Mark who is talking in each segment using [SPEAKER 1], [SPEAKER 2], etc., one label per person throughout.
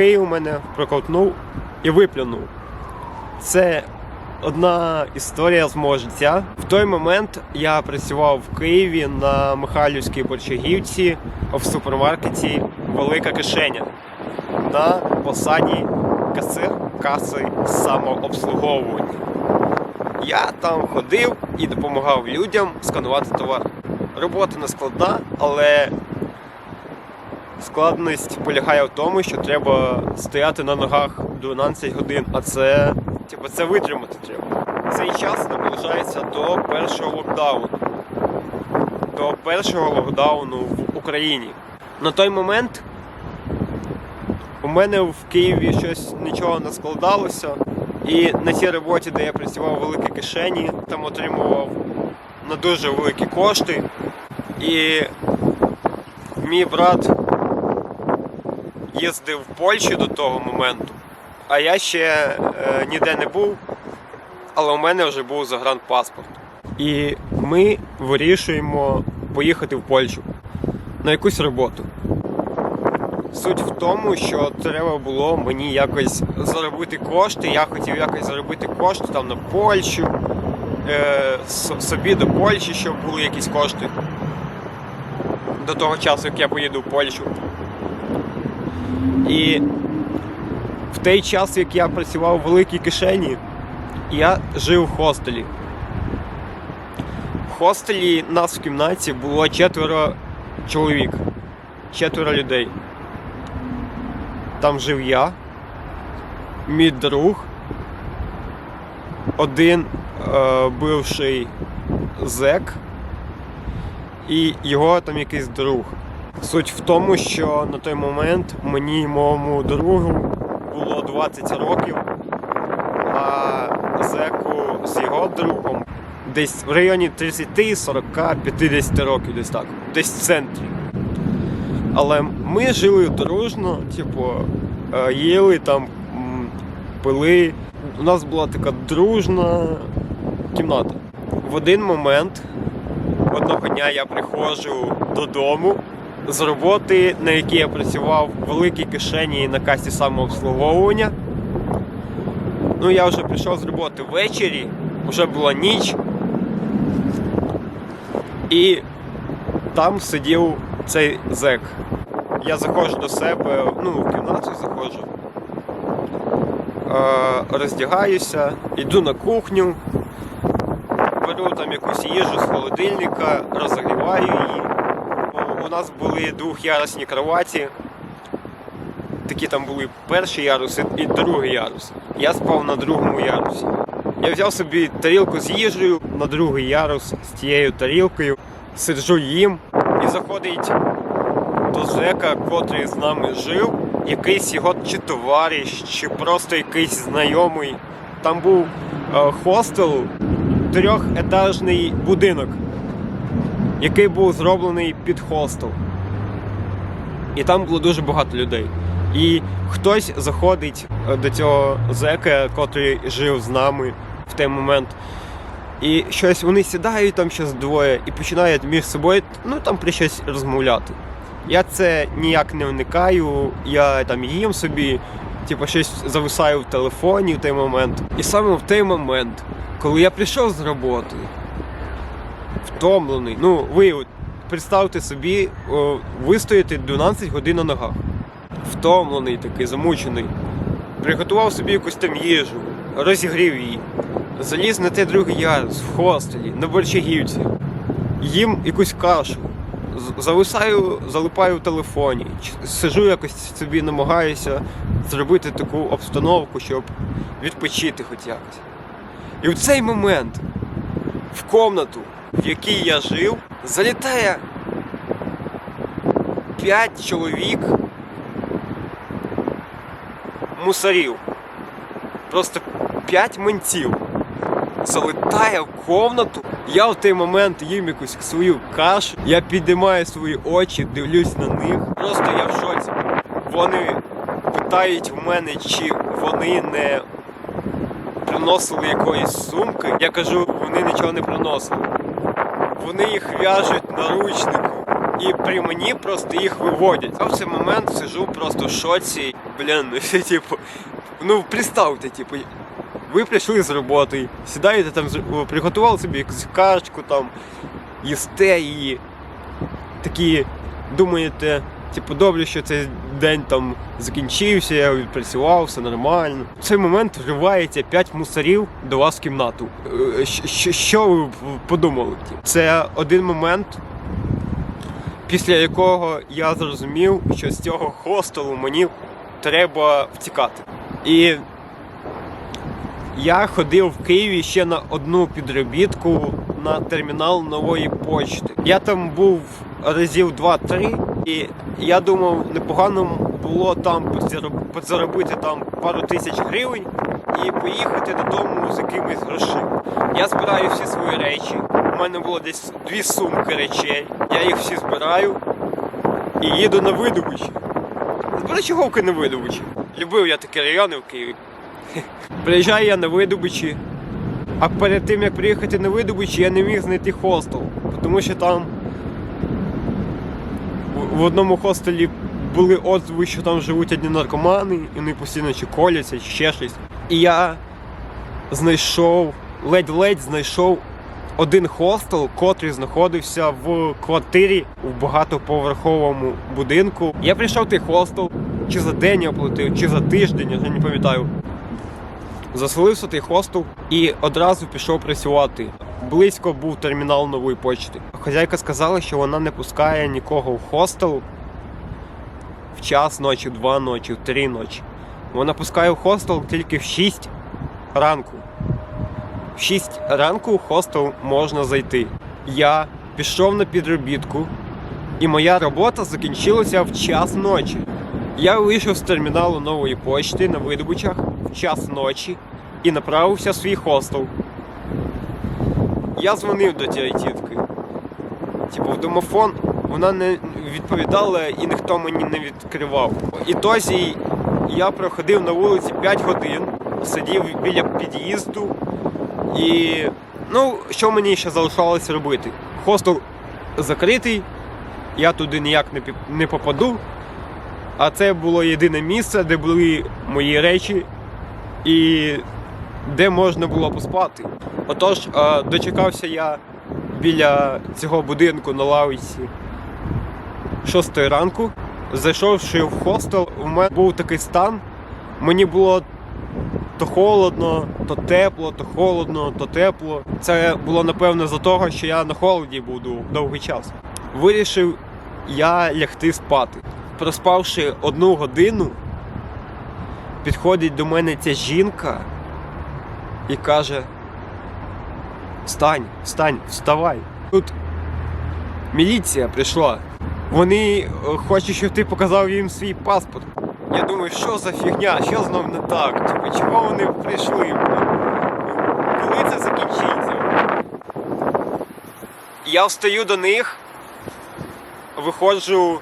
[SPEAKER 1] у мене проковтнув і виплюнув. Це одна історія з мого життя. В той момент я працював в Києві на Михайлівській Борчагівці в супермаркеті Велика кишеня на посаді касир каси самообслуговування. Я там ходив і допомагав людям сканувати товар. Робота не складна, але складність полягає в тому, що треба стояти на ногах 12 годин, а це, типу, це витримати треба. Цей час наближається до першого локдауну. До першого локдауну в Україні. На той момент у мене в Києві щось нічого не складалося. І на цій роботі, де я працював в великій кишені, там отримував на дуже великі кошти. І мій брат їздив в Польщу до того моменту, а я ще е, ніде не був, але у мене вже був загранпаспорт. І ми вирішуємо поїхати в Польщу на якусь роботу. Суть в тому, що треба було мені якось заробити кошти. Я хотів якось заробити кошти там на Польщу, е, собі до Польщі, щоб були якісь кошти до того часу, як я поїду в Польщу. І в той час, як я працював в великій кишені, я жив в хостелі. В хостелі нас в кімнаті було четверо чоловік, четверо людей. Там жив я, мій друг, один е, бивший зек і його там якийсь друг. Суть в тому, що на той момент мені і моєму другу було 20 років, а зеку з його другом десь в районі 30, 40, 50 років, десь так, десь в центрі. Але ми жили дружно, типу, е, їли там, пили. У нас була така дружна кімната. В один момент одного дня я приходжу додому з роботи, на якій я працював в великій кишені на касі самообслуговування. Ну, я вже прийшов з роботи ввечері, вже була ніч. І там сидів цей зек. Я заходжу до себе, ну, в кімнату заходжу, е, роздягаюся, йду на кухню, беру там якусь їжу з холодильника, розогріваю її. У- нас були двохярусні кроваті. Такі там були перший ярус і другий ярус. Я спав на другому ярусі. Я взяв собі тарілку з їжею на другий ярус з тією тарілкою, сиджу їм і заходить до зека, котрий з нами жив, якийсь його чи товариш, чи просто якийсь знайомий. Там був е, хостел, трьохетажний будинок, який був зроблений під хостел. І там було дуже багато людей. І хтось заходить е, до цього зека, котрий жив з нами в той момент. І щось вони сідають там щось двоє і починають між собою ну там про щось розмовляти. Я це ніяк не вникаю, я там їм собі, типу, щось зависаю в телефоні в той момент. І саме в той момент, коли я прийшов з роботи, втомлений, ну ви от представте собі, о, ви стоїте 12 годин на ногах. Втомлений такий, замучений. Приготував собі якусь там їжу, розігрів її. Заліз на те другий ярус в хостелі, на Борчагівці. Їм якусь кашу. Зависаю, залипаю в телефоні. Сижу якось собі, намагаюся зробити таку обстановку, щоб відпочити хоч якось. І в цей момент в комнату, в якій я жив, залітає п'ять чоловік мусорів. Просто п'ять ментів залетає в комнату. Я в той момент їм якусь свою кашу. Я піднімаю свої очі, дивлюсь на них. Просто я в шоці. Вони питають в мене, чи вони не приносили якоїсь сумки. Я кажу, вони нічого не приносили. Вони їх в'яжуть наручнику і при мені просто їх виводять. А в цей момент сижу просто в шоці. Блін, ну, типу, ну представте, типу, ви прийшли з роботи, сідаєте там, приготували собі якусь качку, там, їсте її. Такі думаєте, типу, добре, що цей день там закінчився, я відпрацював, все нормально. В цей момент вривається п'ять мусорів до вас в кімнату. Е, Що ви подумали? Це один момент, після якого я зрозумів, що з цього хостелу мені треба втікати. І я ходив в Києві ще на одну підробітку на термінал нової почти. Я там був разів 2-3, і я думав, непогано було там позаробити там пару тисяч гривень і поїхати додому з якимись грошима. Я збираю всі свої речі. У мене було десь дві сумки речей. Я їх всі збираю і їду на видобичі. До речі, говки на видобичі. Любив я такі райони в Києві. Приїжджаю я на видобичі, а перед тим як приїхати на видобичі, я не міг знайти хостел, тому що там в- одному хостелі були отзиви, що там живуть одні наркомани, і вони постійно чи коляться, чи ще щось. І я знайшов, ледь-ледь знайшов один хостел, котрий знаходився в квартирі в багатоповерховому будинку. Я прийшов в той хостел, чи за день я оплатив, чи за тиждень, я вже не пам'ятаю. Заселився той хостел і одразу пішов працювати. Близько був термінал нової почти. Хазяйка сказала, що вона не пускає нікого в хостел в час ночі, в два ночі, в три ночі. Вона пускає в хостел тільки в 6 ранку. В 6 ранку в хостел можна зайти. Я пішов на підробітку, і моя робота закінчилася в час ночі. Я вийшов з терміналу нової почти на видобичах в час ночі і направився в свій хостел. Я дзвонив до тієї тітки. Типу, в домофон вона не відповідала і ніхто мені не відкривав. І тозі я проходив на вулиці 5 годин, сидів біля під'їзду і. Ну, що мені ще залишалося робити? Хостел закритий, я туди ніяк не, не попаду. А це було єдине місце, де були мої речі і де можна було поспати. Отож, е, дочекався я біля цього будинку на лавиці 6 ранку. Зайшовши в хостел, у мене був такий стан. Мені було то холодно, то тепло, то холодно, то тепло. Це було напевно за того, що я на холоді був дов- довгий час. Вирішив я лягти спати. Проспавши одну годину, підходить до мене ця жінка і каже: Встань, встань, вставай. Тут міліція прийшла. Вони е, хочуть, щоб ти показав їм свій паспорт. Я думаю, що за фігня, що знов не так? Типу, чого вони прийшли? Коли це закінчиться? Я встаю до них, виходжу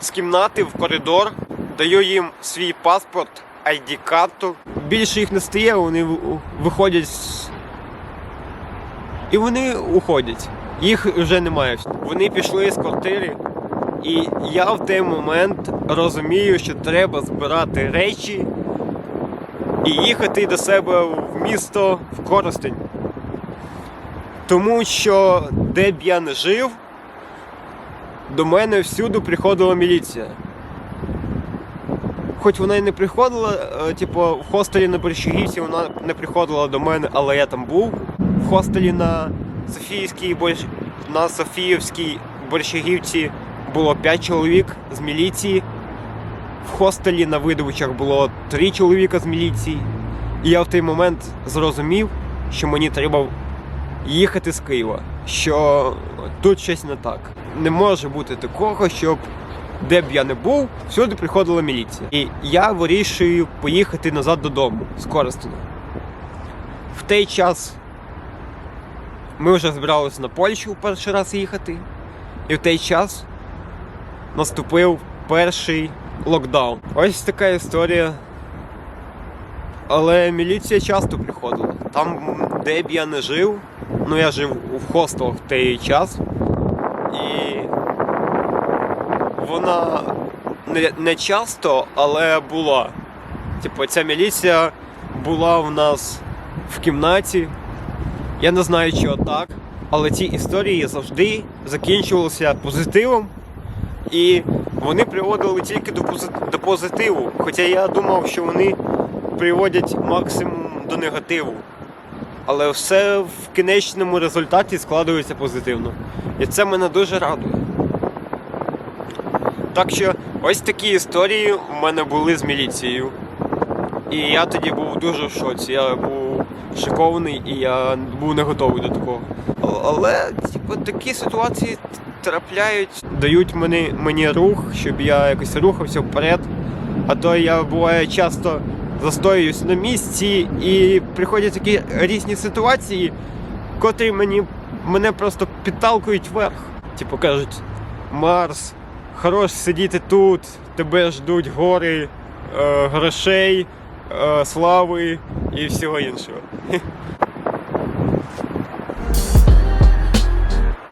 [SPEAKER 1] з кімнати в коридор, даю їм свій паспорт, ID-карту. Більше їх не стає, вони виходять і вони уходять. Їх вже немає. Вони пішли з квартири, і я в той момент розумію, що треба збирати речі і їхати до себе в місто в Коростень. Тому що де б я не жив, до мене всюди приходила міліція. Хоч вона і не приходила, е, типу, в хостелі на Борщагівці вона не приходила до мене, але я там був. В хостелі на Софіївській Борщ... на Софіївській Борщагівці було 5 чоловік з міліції. В хостелі на видовичах було 3 чоловіка з міліції. І я в той момент зрозумів, що мені треба їхати з Києва, що тут щось не так. Не може бути такого, щоб де б я не був, всюди приходила міліція. І я вирішую поїхати назад додому з Коростеня. В той час ми вже збиралися на Польщу перший раз їхати, і в той час наступив перший локдаун. Ось така історія. Але міліція часто приходила. Там, де б я не жив, ну я жив в хостелах в той час. І вона не, не часто, але була. Типу, ця міліція була в нас в кімнаті. Я не знаю, чого так, але ці історії завжди закінчувалися позитивом. І вони приводили тільки до, позитиву. Хоча я думав, що вони приводять максимум до негативу. Але все в кінечному результаті складується позитивно. І це мене дуже радує. Так що ось такі історії у мене були з міліцією. І я тоді був дуже в шоці. Я був шокований і я був не готовий до такого. Але типу, такі ситуації трапляють, дають мені, мені рух, щоб я якось рухався вперед. А то я буває часто застоююсь на місці і приходять такі різні ситуації, котрі мені мене просто підталкують вверх. Типу кажуть, Марс, хорош сидіти тут, тебе ждуть гори, е, грошей, слави і всього іншого.